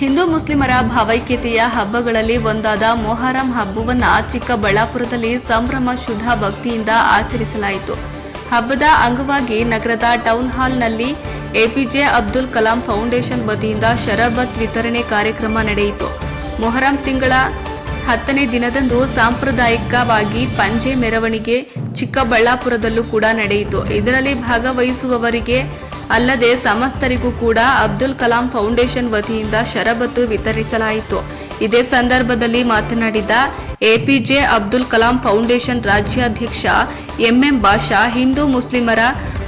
ಹಿಂದೂ ಮುಸ್ಲಿಮರ ಭಾವೈಕ್ಯತೆಯ ಹಬ್ಬಗಳಲ್ಲಿ ಒಂದಾದ ಮೊಹರಂ ಹಬ್ಬವನ್ನ ಚಿಕ್ಕಬಳ್ಳಾಪುರದಲ್ಲಿ ಸಂಭ್ರಮ ಶುದ್ಧ ಭಕ್ತಿಯಿಂದ ಆಚರಿಸಲಾಯಿತು. ಹಬ್ಬದ ಅಂಗವಾಗಿ ನಗರದ ಟೌನ್ ಹಾಲ್ನಲ್ಲಿ ಎಪಿಜೆ ಅಬ್ದುಲ್ ಕಲಾಂ ಫೌಂಡೇಶನ್ ವತಿಯಿಂದ ಶರಬತ್ ವಿತರಣೆ ಕಾರ್ಯಕ್ರಮ ನಡೆಯಿತು. ಮೊಹರಂ ತಿಂಗಳ ಹತ್ತನೇ ದಿನದಂದು ಸಾಂಪ್ರದಾಯಿಕವಾಗಿ ಪಂಜೆ ಮೆರವಣಿಗೆ ಚಿಕ್ಕಬಳ್ಳಾಪುರದಲ್ಲೂ ಕೂಡ ನಡೆಯಿತು. ಇದರಲ್ಲಿ ಭಾಗವಹಿಸುವವರಿಗೆ ಅಲ್ಲದೆ ಸಮಸ್ತರಿಗೂ ಕೂಡ ಅಬ್ದುಲ್ ಕಲಾಂ ಫೌಂಡೇಶನ್ ವತಿಯಿಂದ ಶರಬತ್ತು ವಿತರಿಸಲಾಯಿತು. ಇದೇ ಸಂದರ್ಭದಲ್ಲಿ ಮಾತನಾಡಿದ ಎಪಿಜೆ ಅಬ್ದುಲ್ ಕಲಾಂ ಫೌಂಡೇಶನ್ ರಾಜ್ಯಾಧ್ಯಕ್ಷ ಎಂಎಂ ಬಾಷಾ, ಹಿಂದೂ ಮುಸ್ಲಿಮರ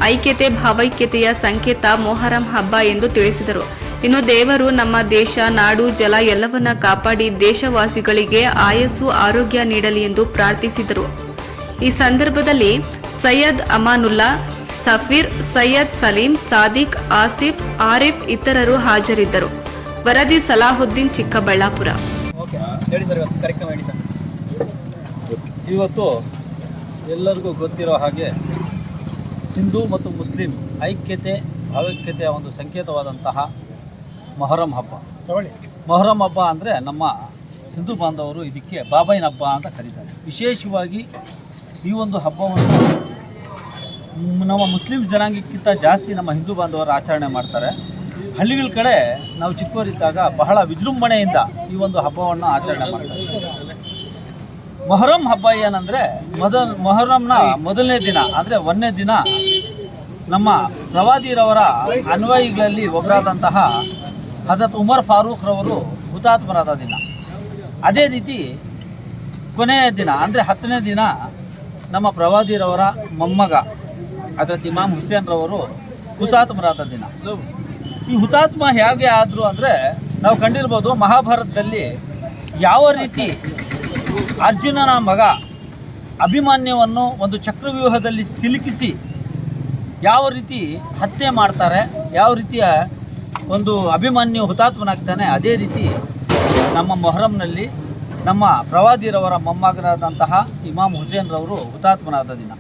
ಐಕ್ಯತೆ, ಭಾವೈಕ್ಯತೆಯ ಸಂಕೇತ ಮೊಹರಂ ಹಬ್ಬ ಎಂದು ತಿಳಿಸಿದರು. ಇನ್ನು ದೇವರು ನಮ್ಮ ದೇಶ, ನಾಡು, ಜಲ ಎಲ್ಲವನ್ನ ಕಾಪಾಡಿ ದೇಶವಾಸಿಗಳಿಗೆ ಆಯಸ್ಸು, ಆರೋಗ್ಯ ನೀಡಲಿ ಎಂದು ಪ್ರಾರ್ಥಿಸಿದರು. ಈ ಸಂದರ್ಭದಲ್ಲಿ ಸೈಯದ್ ಅಮಾನುಲ್ಲಾ ಸಫೀರ್ ಸೈಯದ್ ಸಲೀಂ ಸಾದಿಕ್ ಆಸಿಫ್ ಆರಿಫ್ ಇತರರು ಹಾಜರಿದ್ದರು. ವರದಿ ಸಲಾಹುದ್ದೀನ್ ಚಿಕ್ಕಬಳ್ಳಾಪುರ. ಓಕೆ. ಹೇಳಿ ಸರ್ ಇವತ್ತು ಕಾರ್ಯಕ್ರಮ ಸರ್. ಇವತ್ತು ಎಲ್ಲರಿಗೂ ಗೊತ್ತಿರೋ ಹಾಗೆ ಹಿಂದೂ ಮತ್ತು ಮುಸ್ಲಿಂ ಐಕ್ಯತೆ ಭಾವೈಕ್ಯತೆಯ ಒಂದು ಸಂಕೇತವಾದಂತಹ ಮೊಹರಂ ಹಬ್ಬ. ಮೊಹರಂ ಹಬ್ಬ ಅಂದರೆ ನಮ್ಮ ಹಿಂದೂ ಬಾಂಧವರು ಇದಕ್ಕೆ ಬಾಬೈನ ಹಬ್ಬ ಅಂತ ಕರೀತಾರೆ. ವಿಶೇಷವಾಗಿ ಈ ಒಂದು ಹಬ್ಬವನ್ನು ನಮ್ಮ ಮುಸ್ಲಿಂ ಜನಾಂಗಕ್ಕಿಂತ ಜಾಸ್ತಿ ನಮ್ಮ ಹಿಂದೂ ಬಾಂಧವರು ಆಚರಣೆ ಮಾಡ್ತಾರೆ. ಹಳ್ಳಿಗಳ ಕಡೆ ನಾವು ಚಿಕ್ಕವರಿದ್ದಾಗ ಬಹಳ ವಿಜೃಂಭಣೆಯಿಂದ ಈ ಒಂದು ಹಬ್ಬವನ್ನು ಆಚರಣೆ ಮಾಡ್ತಾರೆ. ಮೊಹರಂ ಹಬ್ಬ ಏನಂದರೆ ಮೊದಲ ಮೊಹರಂನ ಮೊದಲನೇ ದಿನ, ಅಂದರೆ ಒಂದನೇ ದಿನ ನಮ್ಮ ಪ್ರವಾದಿರವರ ಅನ್ವಯಿಗಳಲ್ಲಿ ಒಬ್ಬರಾದಂತಹ ಹಜರತ್ ಉಮರ್ ಫಾರೂಕ್ ರವರು ಹುತಾತ್ಮರಾದ ದಿನ. ಅದೇ ರೀತಿ ಕೊನೆಯ ದಿನ, ಅಂದರೆ ಹತ್ತನೇ ದಿನ ನಮ್ಮ ಪ್ರವಾದಿರವರ ಮೊಮ್ಮಗ ಅದರ ಇಮಾಮ್ ಹುಸೇನ್ ರವರು ಹುತಾತ್ಮರಾದ ದಿನ. ಈ ಹುತಾತ್ಮ ಹೇಗೆ ಆದರೂ ಅಂದರೆ, ನಾವು ಕಂಡಿರ್ಬೋದು ಮಹಾಭಾರತದಲ್ಲಿ ಯಾವ ರೀತಿ ಅರ್ಜುನನ ಮಗ ಅಭಿಮಾನ್ಯವನ್ನು ಒಂದು ಚಕ್ರವ್ಯೂಹದಲ್ಲಿ ಸಿಲುಕಿಸಿ ಯಾವ ರೀತಿ ಹತ್ಯೆ ಮಾಡ್ತಾರೆ, ಯಾವ ರೀತಿಯ ಒಂದು ಅಭಿಮಾನ್ಯ ಹುತಾತ್ಮನಾಗ್ತಾನೆ, ಅದೇ ರೀತಿ ನಮ್ಮ ಮೊಹರಂನಲ್ಲಿ ನಮ್ಮ ಪ್ರವಾದಿರವರ ಮೊಮ್ಮಗನಾದಂತಹ ಇಮಾಮ್ ಹುಸೇನ್ ರವರು ಹುತಾತ್ಮನಾದ ದಿನ.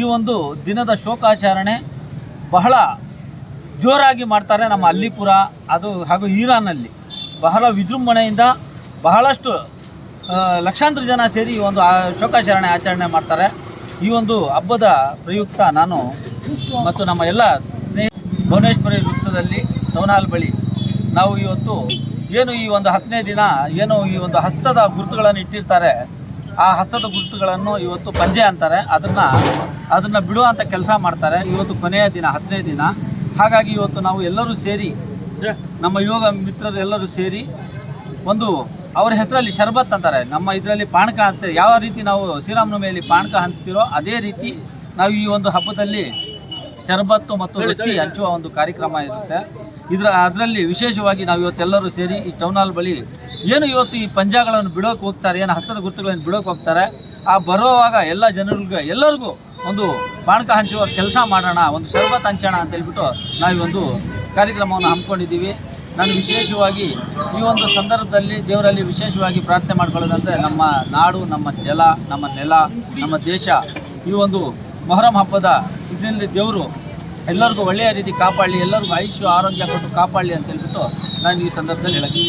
ಈ ಒಂದು ದಿನದ ಶೋಕಾಚರಣೆ ಬಹಳ ಜೋರಾಗಿ ಮಾಡ್ತಾರೆ ನಮ್ಮ ಅಲ್ಲಿಪುರ, ಅದು ಹಾಗೂ ಈರಾನಲ್ಲಿ ಬಹಳ ವಿಜೃಂಭಣೆಯಿಂದ ಬಹಳಷ್ಟು ಲಕ್ಷಾಂತರ ಜನ ಸೇರಿ ಈ ಒಂದು ಶೋಕಾಚರಣೆ ಆಚರಣೆ ಮಾಡ್ತಾರೆ. ಈ ಒಂದು ಹಬ್ಬದ ಪ್ರಯುಕ್ತ ನಾನು ಮತ್ತು ನಮ್ಮ ಎಲ್ಲ ಭುವನೇಶ್ವರಿ ವೃತ್ತದಲ್ಲಿ ಟೌನ್ ಬಳಿ ನಾವು ಇವತ್ತು ಏನು ಈ ಒಂದು ಹತ್ತನೇ ದಿನ, ಏನು ಈ ಒಂದು ಹಸ್ತದ ಗುರುತುಗಳನ್ನು ಇಟ್ಟಿರ್ತಾರೆ, ಆ ಹಸ್ತದ ಗುರುತುಗಳನ್ನು ಇವತ್ತು ಪಂಜೆ ಅಂತಾರೆ. ಅದನ್ನು ಅದನ್ನು ಬಿಡುವಂಥ ಕೆಲಸ ಮಾಡ್ತಾರೆ ಇವತ್ತು ಕೊನೆಯ ದಿನ, ಹತ್ತನೇ ದಿನ. ಹಾಗಾಗಿ ಇವತ್ತು ನಾವು ಎಲ್ಲರೂ ಸೇರಿ, ನಮ್ಮ ಯೋಗ ಮಿತ್ರರು ಎಲ್ಲರೂ ಸೇರಿ ಒಂದು ಅವರ ಹೆಸರಲ್ಲಿ ಶರ್ಬತ್ ಅಂತಾರೆ. ನಮ್ಮ ಇದರಲ್ಲಿ ಪಾನಕ ಅಂತ, ಯಾವ ರೀತಿ ನಾವು ಶ್ರೀರಾಮನವಮಿಯಲ್ಲಿ ಪಾಣಕ ಹಂಚ್ತಿರೋ ಅದೇ ರೀತಿ ನಾವು ಈ ಒಂದು ಹಬ್ಬದಲ್ಲಿ ಶರ್ಬತ್ತು ಮತ್ತು ರೊಟ್ಟಿ ಹಂಚುವ ಒಂದು ಕಾರ್ಯಕ್ರಮ ಇರುತ್ತೆ. ಇದರ ಅದರಲ್ಲಿ ವಿಶೇಷವಾಗಿ ನಾವು ಇವತ್ತೆಲ್ಲರೂ ಸೇರಿ ಈ ಟೌನ್ ಹಾಲ್ ಬಳಿ ಏನು ಇವತ್ತು ಈ ಪಂಜಾಗಳನ್ನು ಬಿಡೋಕೆ ಹೋಗ್ತಾರೆ, ಏನು ಹಸ್ತದ ಗುರುತುಗಳನ್ನು ಬಿಡೋಕೆ ಹೋಗ್ತಾರೆ, ಆ ಬರುವಾಗ ಎಲ್ಲ ಜನರಿಗೂ ಎಲ್ಲರಿಗೂ ಒಂದು ಪಾಣಕ ಹಂಚುವ ಕೆಲಸ ಮಾಡೋಣ, ಒಂದು ಶರ್ಬತ್ ಹಂಚೋಣ ಅಂತ ಹೇಳ್ಬಿಟ್ಟು ಒಂದು ಕಾರ್ಯಕ್ರಮವನ್ನು ಹಮ್ಮಿಕೊಂಡಿದ್ದೀವಿ. ನಾನು ವಿಶೇಷವಾಗಿ ಈ ಒಂದು ಸಂದರ್ಭದಲ್ಲಿ ದೇವರಲ್ಲಿ ವಿಶೇಷವಾಗಿ ಪ್ರಾರ್ಥನೆ ಮಾಡ್ಕೊಳ್ಳೋದಂದರೆ ನಮ್ಮ ನಾಡು, ನಮ್ಮ ಜಲ, ನಮ್ಮ ನೆಲ, ನಮ್ಮ ದೇಶ ಈ ಒಂದು ಮೊಹರಂ ಹಬ್ಬದ ಇದರಲ್ಲಿ ದೇವರು ಎಲ್ಲರಿಗೂ ಒಳ್ಳೆಯ ರೀತಿ ಕಾಪಾಡಲಿ, ಎಲ್ಲರಿಗೂ ಆಯುಷ್ಯ, ಆರೋಗ್ಯ ಕೊಟ್ಟು ಕಾಪಾಡಲಿ ಅಂತ ಹೇಳ್ಬಿಟ್ಟು ನಾನು ಈ ಸಂದರ್ಭದಲ್ಲಿ ಹೇಳಕ್ಕೆ